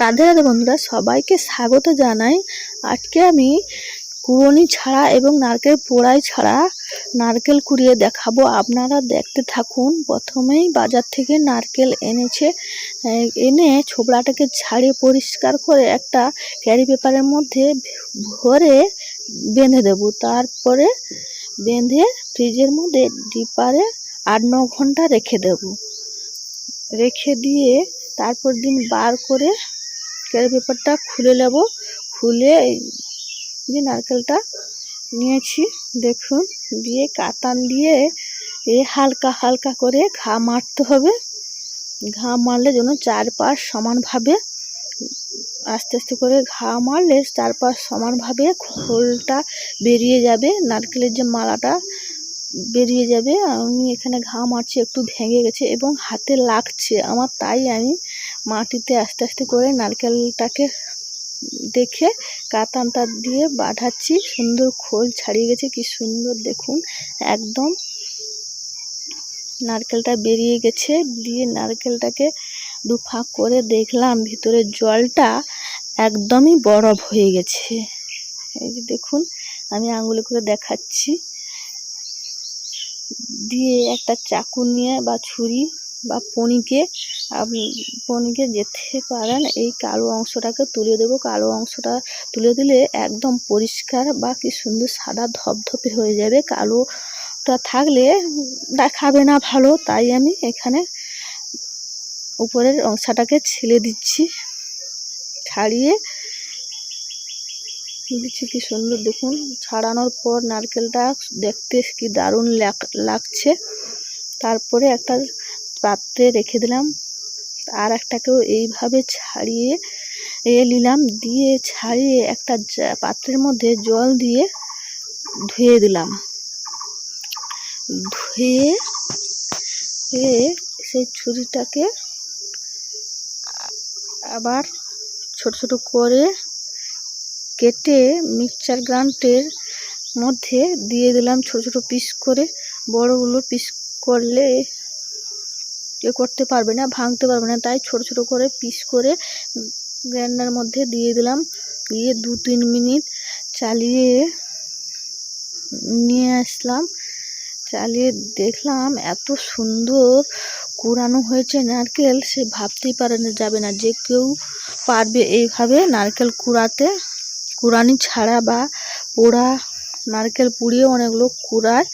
রাধে রাধে বন্ধুরা, সবাইকে স্বাগত জানাই। আজকে আমি কুড়নি ছাড়া এবং নারকেল পোড়াই ছাড়া নারকেল কুড়িয়ে দেখাবো। আপনারা দেখতে থাকুন, প্রথমেই বাজার থেকে নারকেল এনেছে। এনে ছোবড়াটাকে ছাড়িয়ে পরিষ্কার করে একটা ক্যারি পেপারের মধ্যে ভরে বেঁধে দেবো। তারপরে বেঁধে ফ্রিজের মধ্যে ডিপারে আট, ন ঘণ্টা রেখে দেবো। রেখে দিয়ে তারপর দিন বার করে ক্যারি পেপারটা খুলে নেব। খুলে যে নারকেলটা নিয়েছি, দেখুন, দিয়ে কাতান দিয়ে এ হালকা হালকা করে ঘা মারতে হবে। ঘা মারলে যেন চারপাশ সমানভাবে, আস্তে আস্তে করে ঘা মারলে চারপাশ সমানভাবে খোলটা বেরিয়ে যাবে, নারকেলের যে মালাটা বেরিয়ে যাবে। আমি এখানে ঘা মারছি, একটু ভেঙে গেছে এবং হাতে লাগছে আমার, তাই আমি মাটিতে আস্তে আস্তে করে নারকেলটাকে দেখে কাতানটা দিয়ে বাঁধাচ্ছি। সুন্দর খোল ছাড়িয়ে গেছে, কি সুন্দর দেখুন। একদম নারকেলটা বেরিয়ে গেছে, দিয়ে নারকেলটাকে দু ফাঁক করে দেখলাম ভিতরে জলটা একদমই বরফ হয়ে গেছে। এই যে দেখুন, আমি আঙুলে করে দেখাচ্ছি। দিয়ে একটা চাকু নিয়ে বা ছুরি বা পনিকে আপনি পনিকে যেতে পারেন, এই কালো অংশটাকে তুলে দেবো। কালো অংশটা তুলে দিলে একদম পরিষ্কার বা কি সুন্দর সাদা ধপধপে হয়ে যাবে। কালোটা থাকলে দেখাবে না ভালো, তাই আমি এখানে উপরের অংশটাকে ছেলে দিচ্ছি। ছাড়িয়ে দিচ্ছি কি সুন্দর, দেখুন, ছাড়ানোর পর নারকেলটা দেখতে কি দারুণ লাগ- লাগছে। তারপরে একটা পাত্রে রেখে দিলাম। আর একটাকেও এইভাবে ছাড়িয়ে, এ নিলাম, দিয়ে ছাড়িয়ে একটা পাত্রের মধ্যে জল দিয়ে ধুয়ে দিলাম। ধুয়ে সেই ছুরিটাকে আবার ছোট ছোট করে কেটে মিক্সচার গ্রান্টের মধ্যে দিয়ে দিলাম ছোট ছোট পিস করে। বড়গুলো পিস করলে এ করতে পারবে না, ভাঙতে পারবে না। তাই ছোট ছোট করে পিস করে গ্রাইন্ডার মধ্যে দিয়ে দিলাম। দিয়ে দু তিন মিনিট চালিয়ে নিয়ে আসলাম। চালিয়ে দেখলাম এত সুন্দর কুড়ানো হয়েছে নারকেল, সে ভাবতেই পারে না, যাবে না। যে কেউ পারবে এইভাবে নারকেল কুড়াতে। কুড়ানি ছাড়া বা পোড়া নারকেল পুড়িয়ে অনেক লোক কুড়ায়।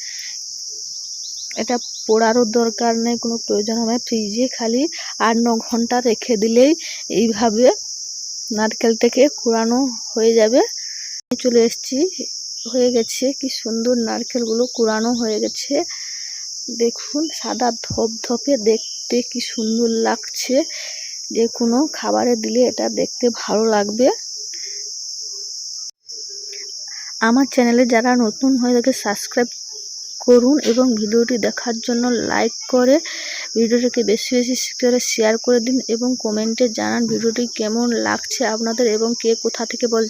এটা পোড়ারও দরকার নেই, কোনো প্রয়োজন হবে। ফ্রিজে খালি আট, ন ঘণ্টা রেখে দিলেই এইভাবে নারকেলটাকে কুড়ানো হয়ে যাবে। চলে এসেছি, হয়ে গেছে, কি সুন্দর নারকেলগুলো কুড়ানো হয়ে গেছে। দেখুন, সাদা ধপধপে দেখতে কি সুন্দর লাগছে। যে কোনো খাবারে দিলে এটা দেখতে ভালো লাগবে। আমার চ্যানেলে যারা নতুন হয়ে থাকে, সাবস্ক্রাইব করুন এবং ভিডিওটি দেখার জন্য লাইক করে ভিডিওটিকে বেশি বেশি করে শেয়ার করে দিন এবং কমেন্টে জানান ভিডিওটি কেমন লাগছে আপনাদের এবং কে কোথা থেকে বলছেন